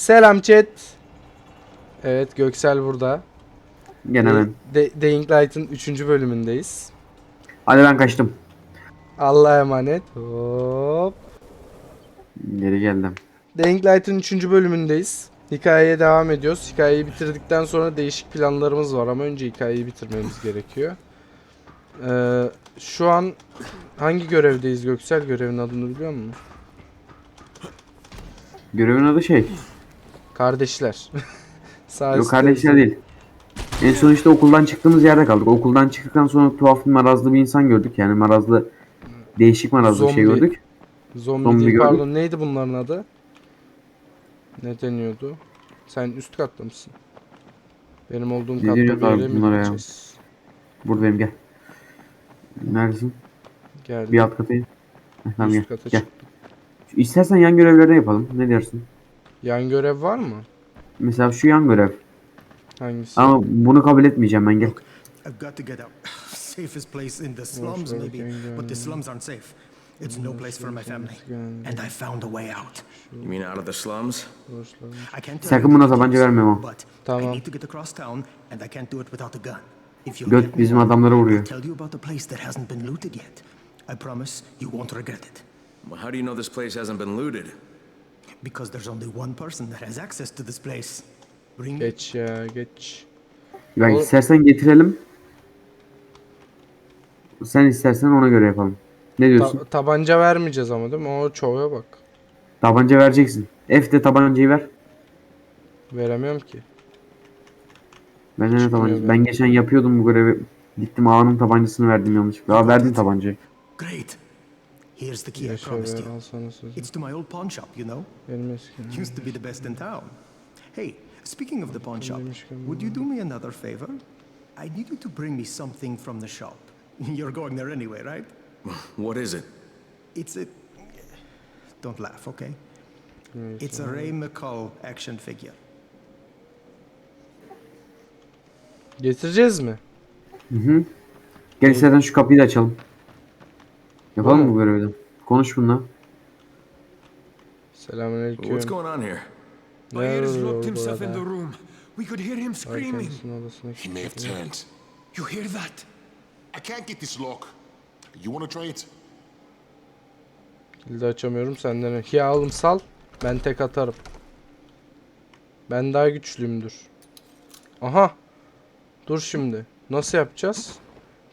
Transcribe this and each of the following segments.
Selam chat. Evet Göksel burada. Gene ben. De Dying Light'ın 3. bölümündeyiz. Hadi ben kaçtım. Allah'a emanet. Hop. Geri geldim. Dying Light'ın 3. bölümündeyiz. Hikayeye devam ediyoruz. Hikayeyi bitirdikten sonra değişik planlarımız var ama önce hikayeyi bitirmemiz gerekiyor. Ee, şu an hangi görevdeyiz Göksel? Görevin adını biliyor musun? Görevin adı şey. Kardeşler. Yok kardeşler değil. En son işte okuldan çıktığımız yerde kaldık. Okuldan çıktıktan sonra tuhaf bir marazlı bir insan gördük. Yani marazlı değişik marazlı şey Zombi. gördük. Zombi, Zombi değil gördüm. pardon neydi bunların adı? Ne deniyordu? Sen üst katta mısın? Benim olduğum Ne katta yere mi bunlara ya? gideceğiz? Buradayım gel. Neredesin? Geldim. Bir alt katayım. Tamam gel. üst kata gel. çıktım. İstersen yan görevlerden yapalım. Ne dersin? Yan görev var mı? Mesela şu yan görev. Hangisi? Ama bunu kabul etmeyeceğim ben gel. I've got to get out. Safest place in the slums, maybe, but the slums aren't safe. It's no place for my family, and I found a way out. You mean out of the slums? I can't tell Sakın you buna tabanca verme ama. But I Tamam. need to get across town, and I can't do it without a gun. If you'll Göt bizim adamlara vuruyor. tell you about the place that hasn't been looted yet. I promise you won't regret it, Well, how do you know this place hasn't been looted? Because there's only one person that has access to this place. Bring. Geç ya geç. Bak O- istersen getirelim. Sen istersen ona göre yapalım. Ne diyorsun? Ta- tabanca vermeyeceğiz ama değil mi? O çoğuya bak. Tabanca vereceksin. F de tabancayı ver. Veremiyorum ki. Ben ne Çıkmıyor tabancası? be. Ben geçen yapıyordum bu görevi. Gittim ağanın tabancasını verdim yanlışlıkla. Aa verdim tabancayı. Great. Here's the key I promised be you. al sana sözü. It's to my old pawn shop, you know. Benim eski. Used to be the best in town. Hey, speaking of the pawn shop, would you do me another favor? I need you to bring me something from the shop. You're going there anyway, right? What is it? It's a. Don't laugh, okay? It's a Ray McCall action figure. Getireceğiz mi? Gel istersen şu kapıyı da açalım. Yapalım Bu mı görevi de? Konuş bununla. Selamünaleyküm. What's going on here? Ne Myers locked himself in the room. We could hear him screaming. He may have turned. You hear that? I can't get this lock. You want to try it? Kilidi açamıyorum senden. Ya oğlum sal. Ben tek atarım. Ben daha güçlüyümdür. Aha. Dur şimdi. Nasıl yapacağız?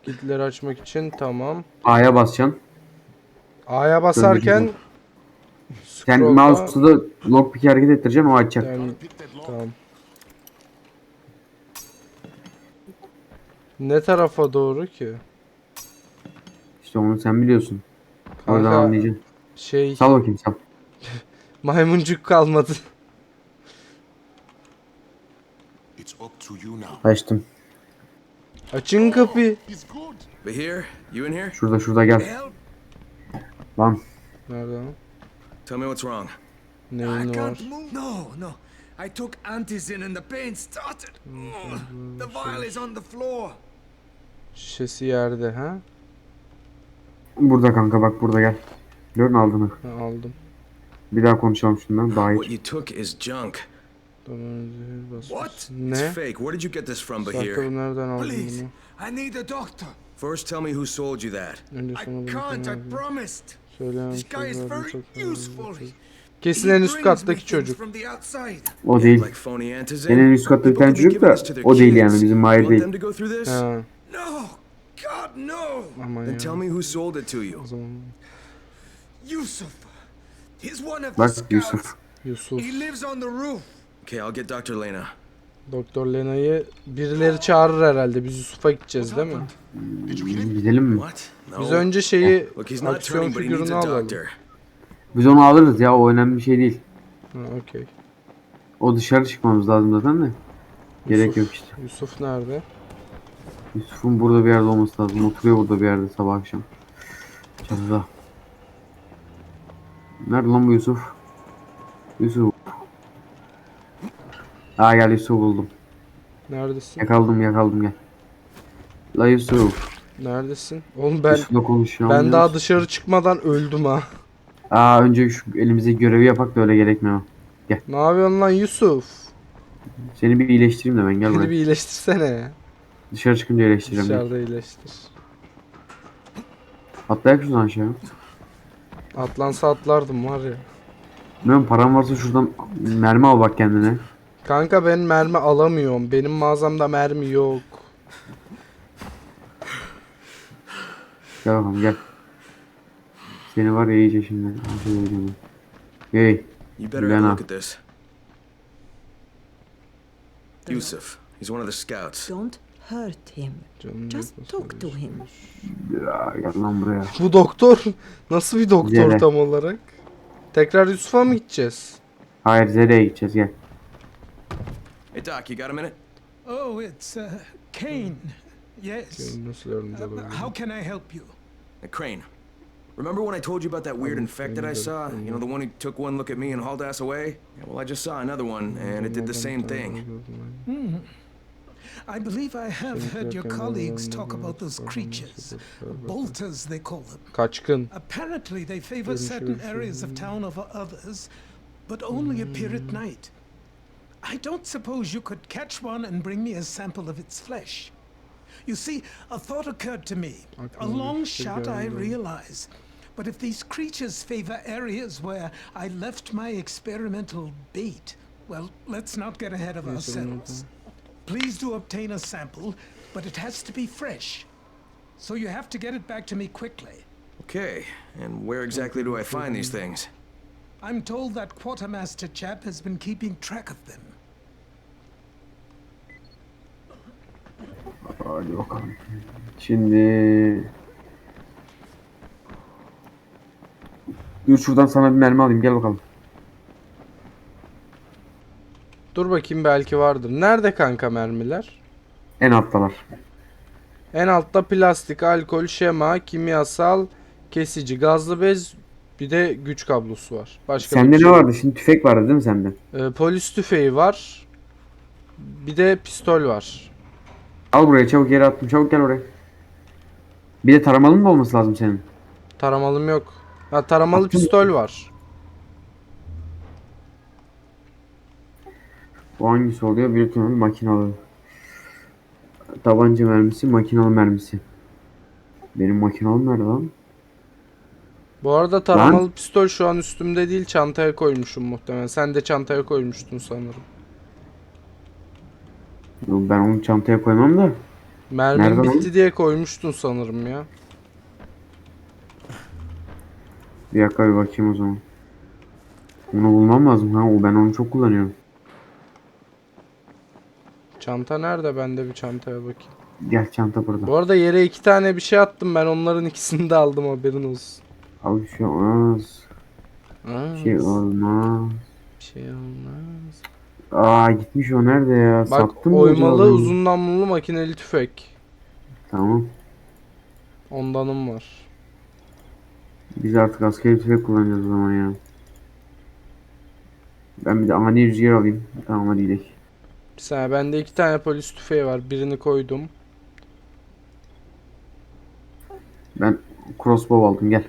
Kilitleri açmak için tamam. A'ya basacaksın. A'ya basarken Sen scroll'da- mouse'u da lockpick'i hareket ettireceksin o açacak. Yani, tamam. Ne tarafa doğru ki? İşte onu sen biliyorsun. Oradan Kanka anlayacaksın. şey Sal bakayım sal. maymuncuk kalmadı. It's up to you now. Açtım. Açın kapıyı. He's good. But here? You in here? Şurada şurada gel. Help! Lan. Nerede lan? Tell me what's wrong. I Neyin var? can't move. No, no. I took antizin and the pain started. Oh, the vial is on the floor. Şişesi yerde ha? Burada kanka bak burada gel. Görün aldığını. ha aldım. Bir daha konuşalım şundan daha What iyi. you took is junk. What? It's Ne? fake. Where did you get this from, Bahir? nereden aldın Please, bunu? I need a doctor. First, tell me who sold you that. I can't, I promised. Şey. Kesin en üst kattaki çocuk. O değil. Antizin? Senin üst katta bir People tane çocuk da o değil yani bizim You Mahir want değil. them to go through this? Ha, No, God, no. aman Then ya. tell me who sold it to you. O zaman Yusuf. He's one of the Bak. Yusuf. Yusuf, He lives on the roof. Okay, I'll get Dr. Lena. Doktor Lena'yı birileri çağırır herhalde. Biz Yusuf'a gideceğiz değil mi? Gidelim mi? Biz önce şeyi not aksiyon figürünü alalım. Biz onu alırız ya o önemli bir şey değil. Ha, okey. O dışarı çıkmamız lazım zaten de. Gerek Yusuf- yok işte. Yusuf nerede? Yusuf'un burada bir yerde olması lazım. Oturuyor burada bir yerde sabah akşam. Çatıda. Nerede lan bu Yusuf? Yusuf. Aa gel Yusuf buldum. Neredesin? Yakaladım yakaladım gel. La Yusuf. Neredesin? Oğlum ben Yusuf'la konuşuyor. ben daha dışarı çıkmadan öldüm ha. Aa önce şu elimize görevi yapak da öyle gerekmiyor. Ne yapıyorsun lan Yusuf? Seni bir iyileştireyim de ben gel Beni buraya. bir iyileştirsene. Dışarı çıkınca iyileştireceğim. Gel. Dışarıda iyileştir. Atlayak şuradan aşağı. Atlansa atlardım var ya. Ben param varsa şuradan mermi al bak kendine. Kanka ben mermi alamıyorum. Benim mağazamda mermi yok. Gel bakalım gel. Seni var ya iyice şimdi. Hey. You better have a Lena. look at this. Yusuf. He's one of the scouts. Don't hurt him. Canım Just talk to him. Ya, gel lan buraya. Bu doktor nasıl bir doktor Zere. tam olarak? Tekrar Yusuf'a mı gideceğiz? Hayır Zere'ye gideceğiz gel. Hey, Doc, you got a minute? Oh, it's uh, Kane. Yes. Nasıl Uh, um, how can I help you? Hey, Crane. Remember when I told you about that weird infected I saw? You know, the one who took one look at me and hauled ass away? Yeah, well, I just saw another one, and it did the same thing. Hmm. I believe I have heard your colleagues talk about those creatures. Bolters, they call them. Kaçkın. Apparently, they favor certain areas of town over others, but only appear at night. I don't suppose you could catch one and bring me a sample of its flesh. You see, a thought occurred to me. A long shot, I realize. But if these creatures favor areas where I left my experimental bait, well, let's not get ahead of ourselves. Please do obtain a sample, but it has to be fresh. So you have to get it back to me quickly. Okay, and where exactly do I find these things? I'm told that quartermaster chap has been keeping track of them. Hadi bakalım. Şimdi... Dur şuradan sana bir mermi alayım gel bakalım. Dur bakayım belki vardır. Nerede kanka mermiler? En alttalar. En altta plastik, alkol, şema, kimyasal, kesici, gazlı bez, bir de güç kablosu var. Başka Sende ne şey vardı? Şimdi tüfek vardı değil mi sende? Ee, polis tüfeği var. Bir de pistol var. Al buraya çabuk yere attım çabuk gel oraya. Bir de taramalın mı olması lazım senin? Taramalım yok. Ha taramalı Attım. pistol var. Bu hangisi oluyor? Bir tane makinalı. Tabanca mermisi, makinalı mermisi. Benim makinalım nerede lan? Bu arada taramalı pistol şu an üstümde değil çantaya koymuşum muhtemelen. Sen de çantaya koymuştun sanırım. Yok, Ben onu çantaya koymam da. Mermim Nerede lan? bitti diye koymuştun sanırım ya. Bir dakika bir bakayım o zaman. Onu bulmam lazım ha. O ben onu çok kullanıyorum. Çanta nerede? Ben de bir çantaya bakayım. Gel çanta burada. Bu arada yere iki tane bir şey attım ben onların ikisini de aldım haberin olsun. Al bir şey olmaz. Bir şey olmaz. bir şey olmaz. Aa gitmiş o nerede ya? Bak Sattın mı oymalı ben? uzun namlulu makineli tüfek. Tamam. Ondanım var. Biz artık askeri tüfek kullanacağız o zaman ya. Ben bir de ani rüzgar alayım. Tamam hadi gidelim. Bir saniye bende iki tane polis tüfeği var. Birini koydum. Ben crossbow aldım gel.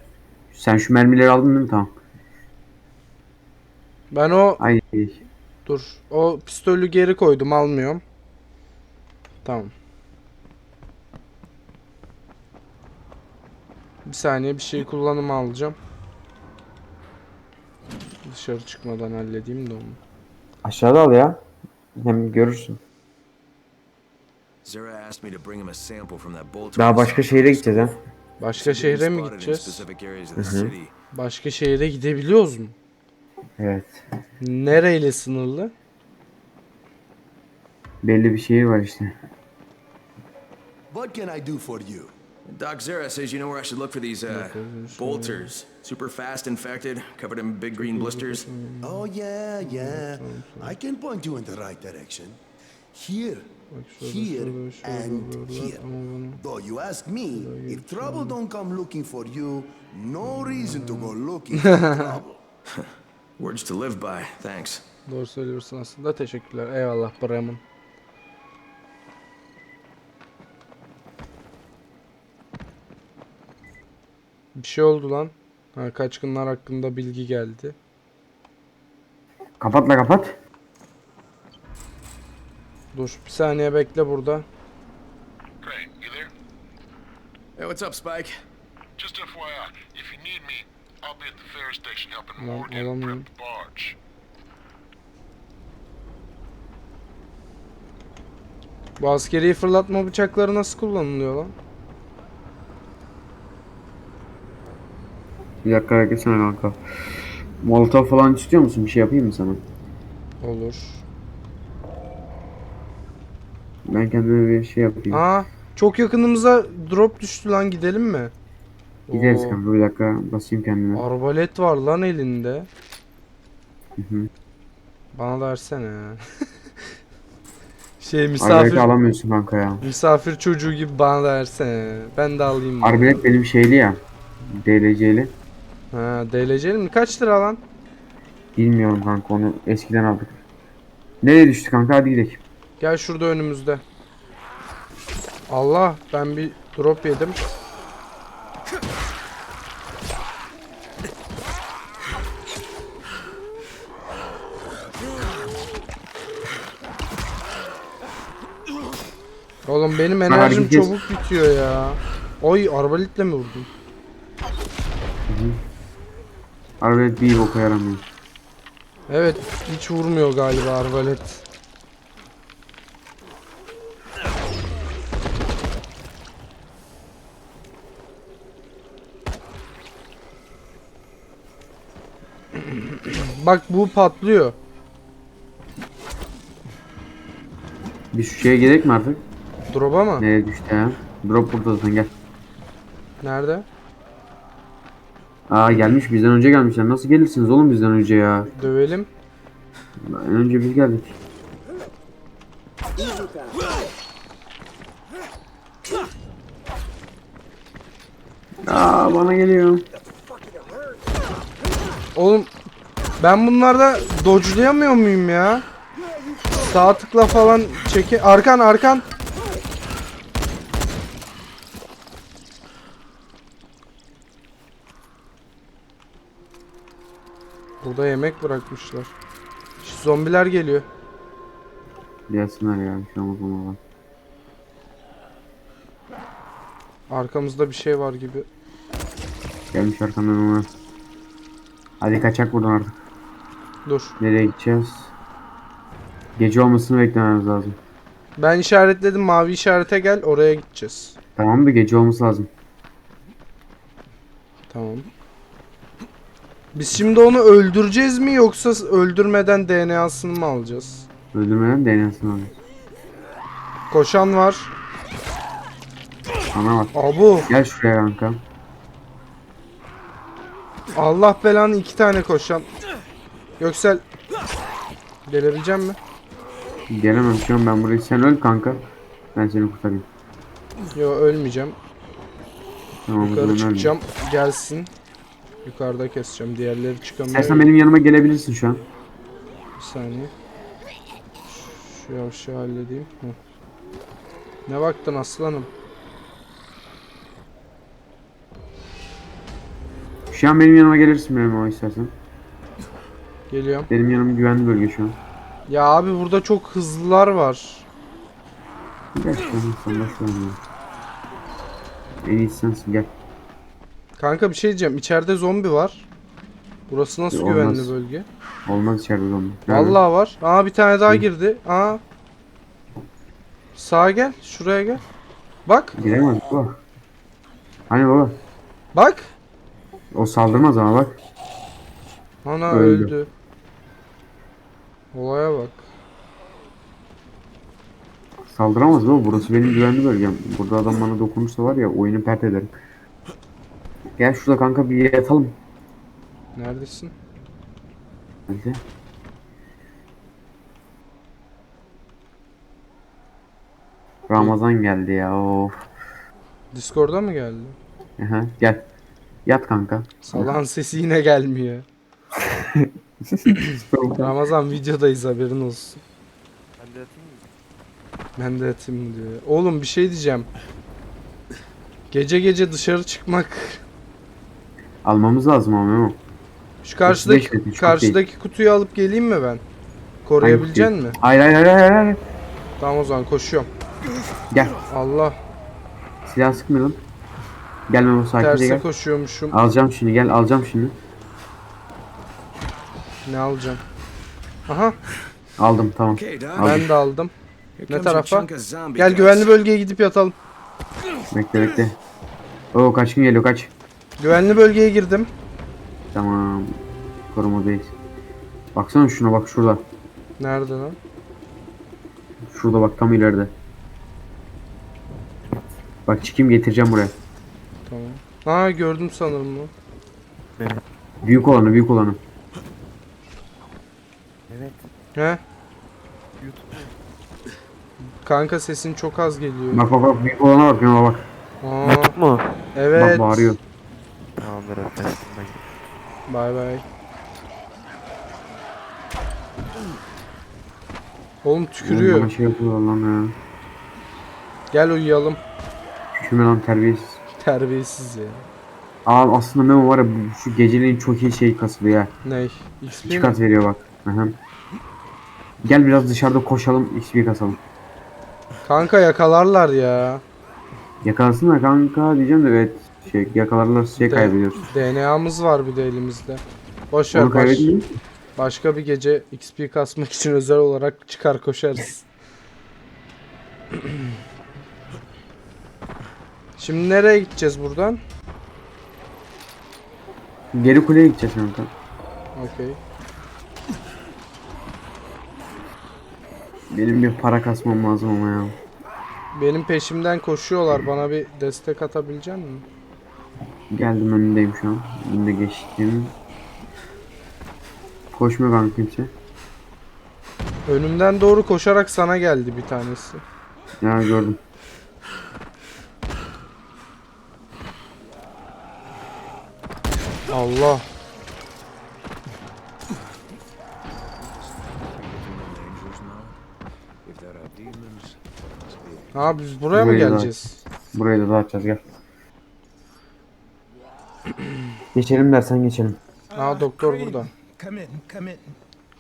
Sen şu mermileri aldın değil mi? Tamam. Ben o Ay dur. O pistolü geri koydum almıyorum. Tamam. Bir saniye bir şey kullanıma alacağım. Dışarı çıkmadan halledeyim de onu. aşağıda al ya. Hem görürsün. Daha başka şehre gideceğiz ha. Başka şehre mi gideceğiz? city. Başka şehre gidebiliyoruz mu? Evet. Nereyle sınırlı? Belli bir şehir var işte. What can I do for you? Doc Zara says you know where I should look for these uh, bolters. Super fast infected, covered in big green blisters. Oh, yeah, yeah. I can point you in the right direction. Here, here, and here. Though you ask me, if trouble don't come looking for you, no reason to go looking for trouble. Words to live by, thanks. Doğru söylüyorsun aslında. Teşekkürler. Eyvallah Bremen. Bir şey oldu lan. Ha, kaçkınlar hakkında bilgi geldi. Kapat la kapat. Dur bir saniye bekle burada. Crane, you there? Hey, what's up, Spike? Just FYI, if you need me, I'll be at the ferry station helping Morgan prep the barge. Bu askeri fırlatma bıçakları nasıl kullanılıyor lan? Bir dakika beklesene kanka. Molotov falan istiyor musun? Bir şey yapayım mı sana? Olur. Ben kendime bir şey yapayım. Aa çok yakınımıza drop düştü lan gidelim mi? Gideriz Oo, kanka bir dakika basayım kendime. Arbalet var lan elinde. Hı hı. Bana da versene. şey misafir alamıyorsun kanka ya. misafir çocuğu gibi bana da versene. Ben de alayım. Arbalet benim şeyli ya. DLC'li. Ha DLC'li mi? Kaç lira lan? Bilmiyorum kanka onu eskiden aldık. Nereye düştü kanka hadi gidelim. Gel şurada önümüzde. Allah ben bir drop yedim. Oğlum benim enerjim gideceğiz. çabuk bitiyor ya. Oy arbaletle mi vurdun? Arbalet bir boka yaramıyor. Evet hiç vurmuyor galiba arbalet. Bak bu patlıyor. Bir şu şeye gerek mi artık? Drop'a mı? Nereye düştü ya? Drop burada zaten gel. Nerede? Aa gelmiş bizden önce gelmişler. Nasıl gelirsiniz oğlum bizden önce ya? Dövelim. En önce biz geldik. Aa bana geliyor. Oğlum ben bunlarda dodge'layamıyor muyum ya? Sağ tıkla falan çeke... Arkan arkan. Burada yemek bırakmışlar. Şu zombiler geliyor. Gelsinler ya. Şu an olmadan. Arkamızda bir şey var gibi. Gelmiş arkamdan ona. Hadi kaçak buradan artık. Dur. Nereye gideceğiz? Gece olmasını beklememiz lazım. Ben işaretledim mavi işarete gel oraya gideceğiz. Tamam mı? Gece olması lazım. Tamam. Biz şimdi onu öldüreceğiz mi yoksa öldürmeden DNA'sını mı alacağız? Öldürmeden DNA'sını alacağız. Koşan var. Sana bak. Abu. Gel şuraya kanka. Allah belanı iki tane koşan. Göksel. Gelebileceğim mi? Gelemem şu an ben burayı. Sen öl kanka. Ben seni kurtarayım. Yo ölmeyeceğim. Tamam Yukarı çıkacağım. Gelsin. Yukarıda keseceğim. Diğerleri çıkamıyor. İstersen benim yanıma gelebilirsin şu an. Bir saniye. Şu yavaşı halledeyim. Hı. Ne baktın aslanım? Şu an benim yanıma gelirsin benim o istersen. Geliyorum. Benim yanım güvenli bölge şu an. Ya abi burada çok hızlılar var. Gel şu an. En iyisi sensin gel. Kanka bir şey diyeceğim. İçeride zombi var. Burası nasıl Olmaz. güvenli bölge? Olmaz içeride zombi. Nerede? Vallahi var. Aa bir tane daha girdi. Aa. Sağa gel. Şuraya gel. Bak. Giremez baba. Hani baba? Bak. O saldırmaz ama bak. Ana Öldü. öldü. Olaya bak. Saldıramaz baba. Burası benim güvenli bölgem. Burada adam bana dokunursa var ya oyunu pert ederim. Gel şurada kanka bir yatalım. Neredesin? Hadi. Ramazan geldi ya. Of. Discord'a mı geldi? Aha, gel. Yat kanka. Salan sesi yine gelmiyor. Ramazan videodayız haberin olsun. Ben de atayım mı? Ben de atayım mı diyor. Oğlum bir şey diyeceğim. Gece gece dışarı çıkmak Almamız lazım ama Memo. Şu karşıdaki 35 metre, karşıdaki kutuyu alıp geleyim mi ben? Koruyabilecek Hangi mi? Hayır hayır hayır hayır. hayır. Tamam o zaman koşuyorum. Gel. Allah Silah sıkmayalım. Gel Memo sakince terse gel. koşuyormuşum. Alacağım şimdi gel alacağım şimdi. Ne alacağım? Aha Aldım tamam. Doc. ben de aldım. Ne tarafa? Gel güvenli bölgeye gidip yatalım. Bekle bekle. Oo kaçın geliyor kaç. Güvenli bölgeye girdim. Tamam. Korumadayız. Baksana şuna bak şurada. Nerede lan? Şurada bak tam ileride. Bak çıkayım getireceğim buraya. Tamam. Aa gördüm sanırım bu. Büyük olanı büyük olanı. He? Kanka sesin çok az geliyor. Bak bak bak büyük olana bak Memo bak. Aa, mu? evet. Bak bağırıyor. Tamamdır efendim. Bay bay. Oğlum Oğlum tükürüyor. şey yapıyorlar lan ya. Gel uyuyalım. Küçüme lan terbiyesiz. Terbiyesiz ya. Aa aslında Memo var ya bu- şu geceliğin çok iyi şey kasılıyor ya. Ney? XP İki mi? kat veriyor bak. Aha. Gel biraz dışarıda koşalım XP kasalım. Kanka yakalarlar ya. Yakalasınlar kanka diyeceğim de evet şey yakalarlar şey kaybediyoruz. DNA'mız var bir de elimizde. Boş ver Onu baş, kaybedeyim. başka bir gece XP kasmak için özel olarak çıkar koşarız. Şimdi nereye gideceğiz buradan? Geri kuleye gideceğiz kanka. Okey. Benim bir para kasmam lazım ama ya. Benim peşimden koşuyorlar. Bana bir destek atabilecek misin? Geldim önündeyim şu an. Önünde geçtim. Koşmuyor kanka kimse. Önümden doğru koşarak sana geldi bir tanesi. Ya gördüm. Allah. Abi biz buraya mı Buraya da- geleceğiz? Burayı da dağıtacağız gel. geçelim dersen geçelim. Aa doktor Crane, burada. Come in, come in.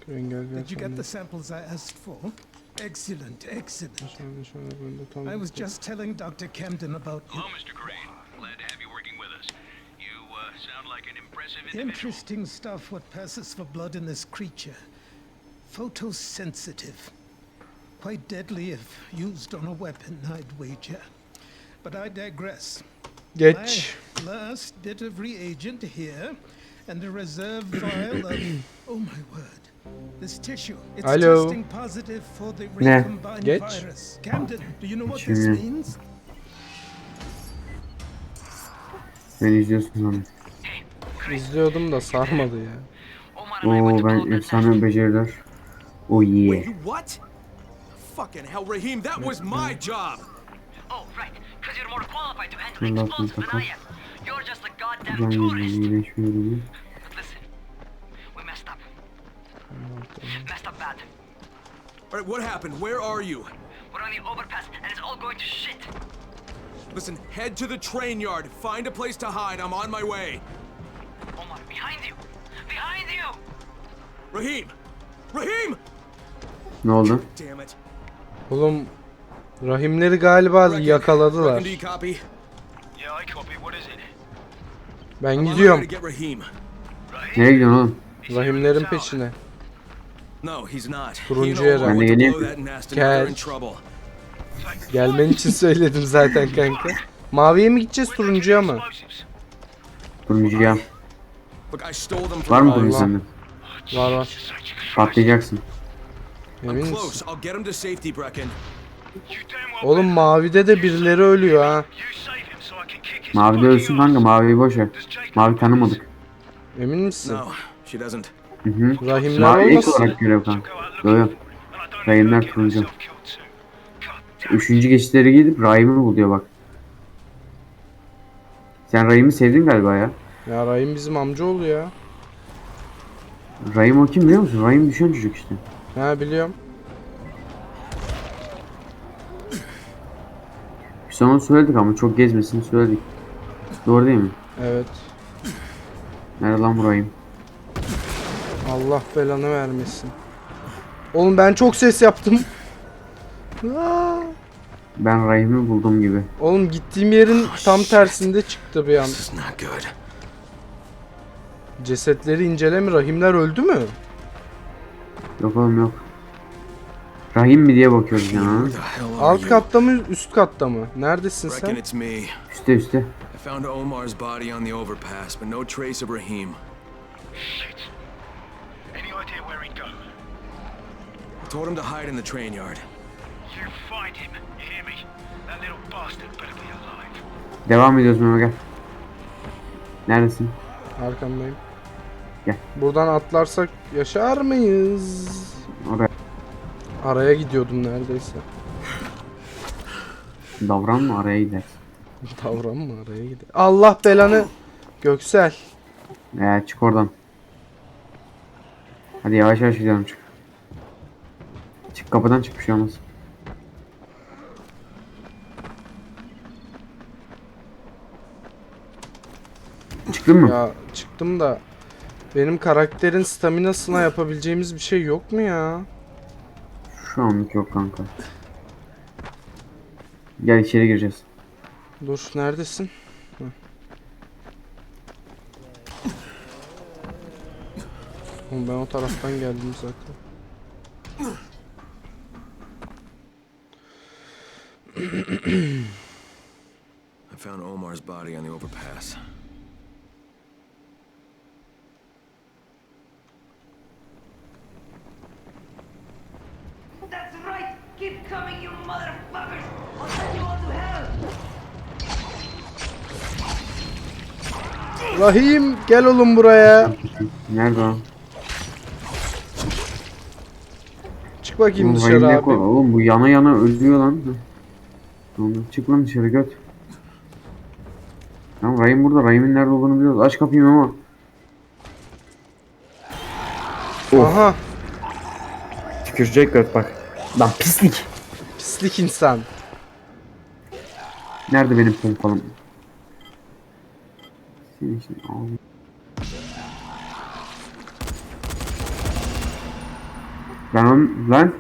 Gel gel gel. Did you get the samples I asked for? Excellent, excellent. Şöyle şöyle böyle tam. I was just telling Dr. Camden about you. Hello, Mr. Crane. Glad to have you working with us. You uh, sound like an impressive individual. Interesting stuff what passes for blood in this creature. Photosensitive. Quite deadly if used on a weapon, I'd wager. But I digress. Geç. My last bit of reagent here, and a reserve vial of. Oh my word. This tissue. It's Hello. testing positive for the Ne? recombined Geç. virus. Camden, do you know what this means? Beni izliyorsun sanırım. İzliyordum da sarmadı ya. Oo ben efsane beceriler. Oh yeah. Wait, you what? Fucking hell, Raheem, that was my job! Oh, right. Because you're more qualified to handle explosives than I am. You're just a goddamn tourist. yüzünü iyileşmiyorum. But listen, we messed up. Messed up bad. Alright, what happened? Where are you? We're on the overpass, and it's all going to shit. Listen, head to the train yard. Find a place to hide. I'm on my way. Omar, behind you! Behind you! Raheem! Raheem! Ne oldu? Damn it. Oğlum rahimleri galiba yakaladılar. Ben gidiyorum. Nereye gidiyorsun oğlum? Rahimlerin peşine. Turuncu yere. Ben de geleyim. Gel. Gelmen için söyledim zaten kanka. Maviye mi gideceğiz turuncuya mı? Explosives. Turuncu gel. Look, I stole them Var mı turuncu sende? Var var. Patlayacaksın. I'm Emin close. misin? I'll get him to safety, Brecken. Oğlum mavide de birileri ölüyor ha. Mavi de ölsün kanka maviyi boş ver. Mavi tanımadık. Emin misin? No, she doesn't. Hı hı. Rahimler Mavi ilk olmasın. olarak görev kanka. Go out Yo yo. looking for him, and I don't Rahimler turuncu. Üçüncü geçitleri gidip Rahim'i bul diyor bak. Sen Rahim'i sevdin galiba ya. Ya Rahim bizim amcaoğlu ya. Rahim o kim biliyor musun? Rahim düşen çocuk işte. Ha biliyorum. Biz ona söyledik ama çok gezmesini söyledik. Doğru değil mi? Evet. Nerede lan bu Rahim? Allah belanı vermesin. Oğlum ben çok ses yaptım. Aa! Ben Rahim'i buldum gibi. Oğlum gittiğim yerin tam tersinde çıktı bir an. Cesetleri inceleme. Rahimler öldü mü? Yok oğlum yok. Rahim mi diye bakıyoruz ya. Alt katta mı üst katta mı? Neredesin sen? Üste üste. I found Omar's body on the overpass, but no trace of Rahim. Shit. Any idea where he'd go? I told him to hide in the train yard. You find him, you hear me? That little bastard better be alive. Devam ediyoruz Memo gel. Neredesin? Arkandayım. Gel. Buradan atlarsak yaşar mıyız? Oraya. Araya gidiyordum neredeyse. Davranma araya gidersin. Davranma araya gidiyor. Allah belanı. Göksel. Ee, çık oradan. Hadi yavaş yavaş gidelim çık. Çık kapıdan çık bir şey olmaz. Çıktın mı? Ya çıktım da benim karakterin staminasına yapabileceğimiz bir şey yok mu ya? Şu anlık yok kanka. Gel içeri gireceğiz. Dur neredesin? Hı. Oğlum ben o taraftan geldim zaten. I found Omar's body on the overpass. That's right! Keep coming, you motherfuckers! I'll send you all to hell! Rahim gel oğlum buraya. Nerede o? Çık bakayım Oğlum, dışarı ne abi. Oğlum bu yana yana ölüyor lan. Oğlum, çık lan dışarı göt. Tamam Rahim burada. Rahim'in nerede olduğunu biliyoruz. Aç kapıyı ama. Aha Tükürecek göt bak. Lan pislik. pislik insan. Nerede benim pompalım? Senin için al. Ben on, lan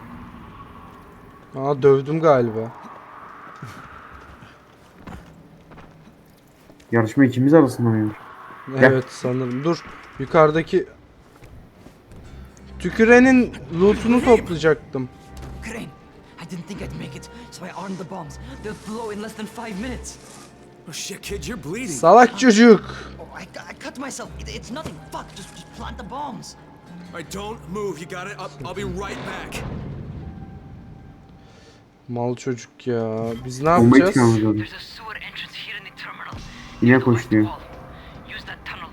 Aa dövdüm galiba. yarışma ikimiz arasında mıymış? Evet sanırım. Dur. Yukarıdaki Tükürenin lootunu toplayacaktım. Crane, I didn't think I'd make it, so I armed the bombs. They'll blow in less than five minutes. Shit, kid, you're bleeding. Salak çocuk. Oh, I, I cut myself. It, it's nothing. Fuck, just, just plant the bombs. Alright, don't move. You got it? I'll, I'll be right back. Mal çocuk ya. Biz ne yapacağız? çıkarmamız There's a sewer entrance here in the terminal. Yine koş diyor. Use that tunnel.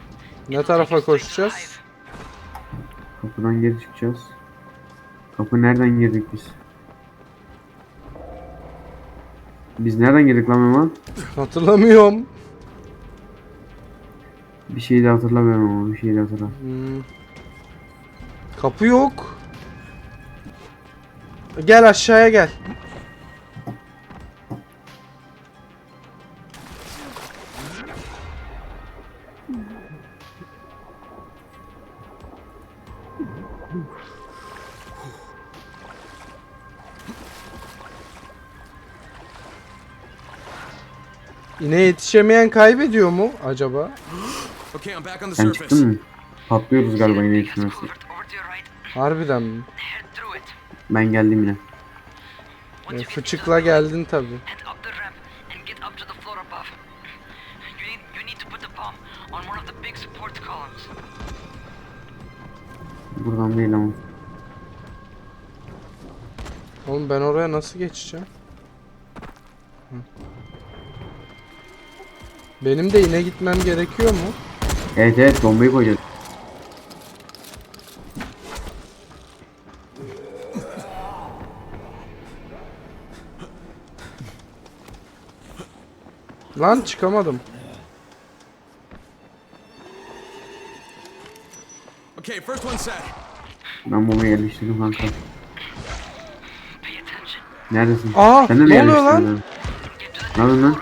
Ne tarafa koşacağız? Kapıdan geri çıkacağız. Kapı nereden girdik biz? Biz nereden girdik lan Memo? Hatırlamıyorum. Bir şey de hatırlamıyorum ama bir şey de hatırla. Hmm. Kapı yok. Gel aşağıya gel. İne yetişemeyen kaybediyor mu acaba? Ben çıktım mı? Patlıyoruz galiba yine içmesi. Harbiden mi? Ben geldim yine. E, fıçıkla geldin tabi. Buradan değil ama. Oğlum ben oraya nasıl geçeceğim? Hı. Benim de ine gitmem gerekiyor mu? Evet evet bombayı koyacağız. Lan çıkamadım. Okay, first one set. Ben bombayı yerleştirdim kanka. Pay attention. Neredesin? Aa, Sen de mi ne oluyor yerleştirdin? lan? Ne yapıyorsun lan?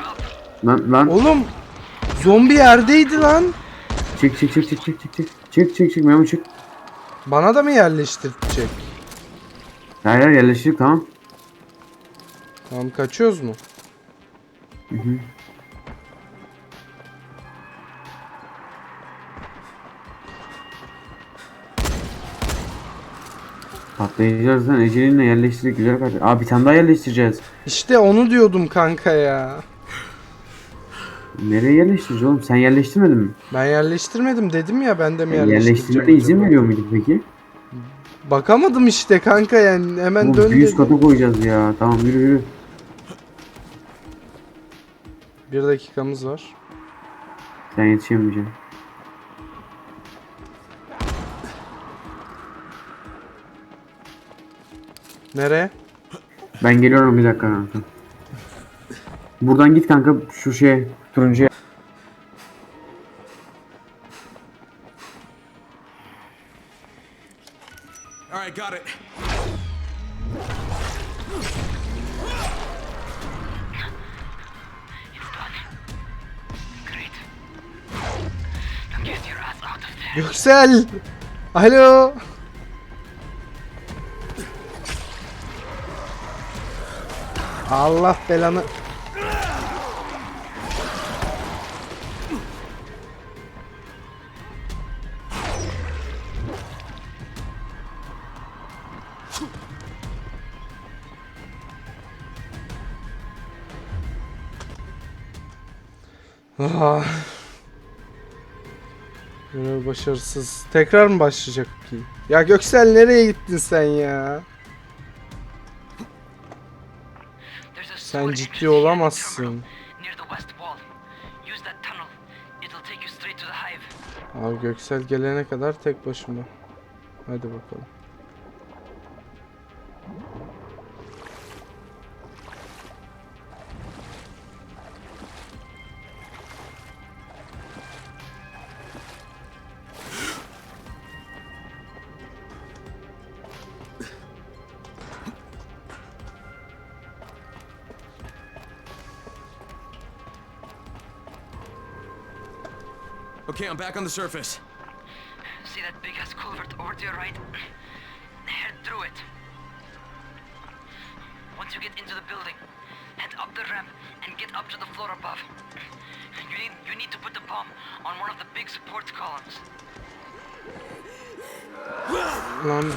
Lan lan Oğlum Zombi yerdeydi lan. Çık çık çık çık çık çık çık. Çık çık çık Memo çık. Bana da mı yerleştirecek? Hayır hayır yerleştirdik tamam. Tamam kaçıyoruz mu? Hı hı. Patlayacağız lan Ecelin'le yerleştirdik güzel kardeşim. Aa bir tane daha yerleştireceğiz. İşte onu diyordum kanka ya. Nereye yerleştireceğiz oğlum? Sen yerleştirmedin mi? Ben yerleştirmedim dedim ya ben de mi Yerleştirmene yerleştireceğim izin acaba? veriyor muyduk peki? Bakamadım işte kanka yani hemen Bu dön bir üst dedim. kata koyacağız ya. Tamam yürü yürü. Bir dakikamız var. Sen yetişemeyeceksin. Nereye? Ben geliyorum bir dakika kanka. Buradan git kanka şu şeye turuncuya. All right, got it. Great. Now get your ass out of there. Göksel! Alo! Allah belanı. Ah. Görev başarısız. Tekrar mı başlayacak ki? Ya Göksel nereye gittin sen ya? Sen ciddi olamazsın. Abi Göksel gelene kadar tek başıma. Hadi bakalım. Okay, I'm back on the surface. See that big ass culvert over to your right? Head through it. Once you get into the building, head up the ramp and get up to the floor above. You need you need to put the bomb on one of the big support columns. Lan.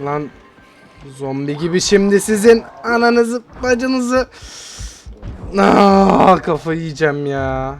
Lan. Zombi gibi şimdi sizin ananızı bacınızı. Aa, kafayı yiyeceğim ya.